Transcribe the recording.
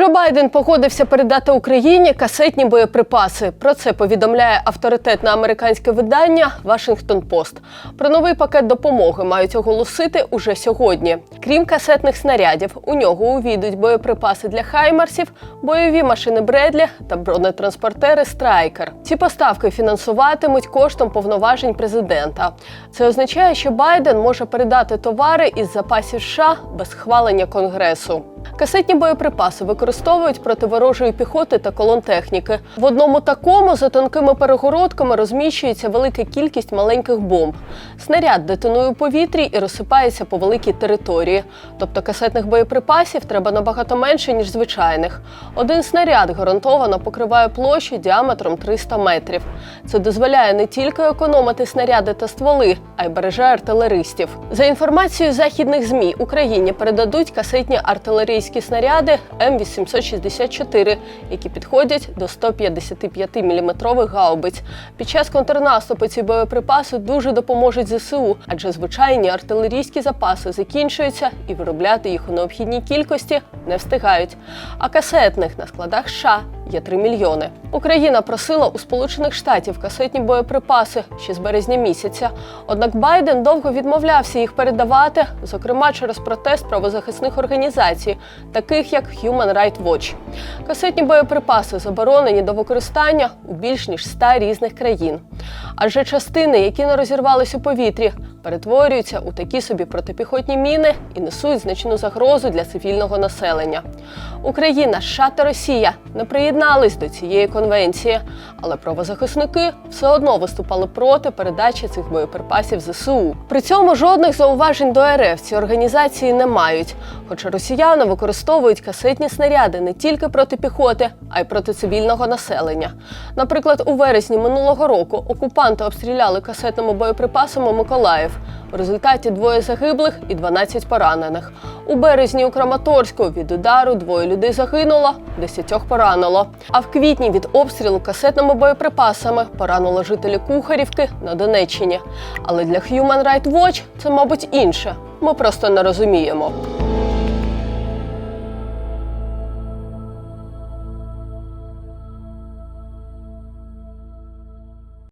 Джо Байден погодився передати Україні касетні боєприпаси. Про це повідомляє авторитетне американське видання Вашингтон Пост. Про новий пакет допомоги мають оголосити уже сьогодні. Крім касетних снарядів, у нього увійдуть боєприпаси для хаймарсів, бойові машини Бредлі та бронетранспортери Страйкер. Ці поставки фінансуватимуть коштом повноважень президента. Це означає, що Байден може передати товари із запасів США без схвалення Конгресу. Касетні боєприпаси використовують проти ворожої піхоти та колон техніки. В одному такому за тонкими перегородками розміщується велика кількість маленьких бомб. Снаряд детонує у повітрі і розсипається по великій території. Тобто касетних боєприпасів треба набагато менше, ніж звичайних. Один снаряд гарантовано покриває площу діаметром 300 метрів. Це дозволяє не тільки економити снаряди та стволи, а й береже артилеристів. За інформацією західних змі Україні передадуть касетні артилерійські снаряди М864, які підходять до 155 мм гаубиць. Під час контрнаступу ці боєприпаси дуже допоможуть ЗСУ, адже звичайні артилерійські запаси закінчуються і виробляти їх у необхідній кількості не встигають. А касетних на складах США є 3 мільйони. Україна просила у Сполучених Штатів касетні боєприпаси ще з березня місяця. Однак Байден довго відмовлявся їх передавати, зокрема через протест правозахисних організацій, таких як Human Rights Watch. Касетні боєприпаси заборонені до використання у більш ніж 100 різних країн. Адже частини, які не розірвались у повітрі, перетворюються у такі собі протипіхотні міни і несуть значну загрозу для цивільного населення. Україна, США та Росія не приєднались до цієї конвенції, але правозахисники все одно виступали проти передачі цих боєприпасів ЗСУ. При цьому жодних зауважень до РФ ці організації не мають. Хоча росіяни використовують касетні снаряди не тільки проти піхоти, а й проти цивільного населення. Наприклад, у вересні минулого року окупанти обстріляли касетними боєприпасами Миколаїв. У результаті двоє загиблих і 12 поранених. У березні у Краматорську від удару двоє людей загинуло, десятьох поранило. А в квітні від обстрілу касетними боєприпасами поранило жителі Кухарівки на Донеччині. Але для Human Rights Watch це, мабуть, інше. Ми просто не розуміємо.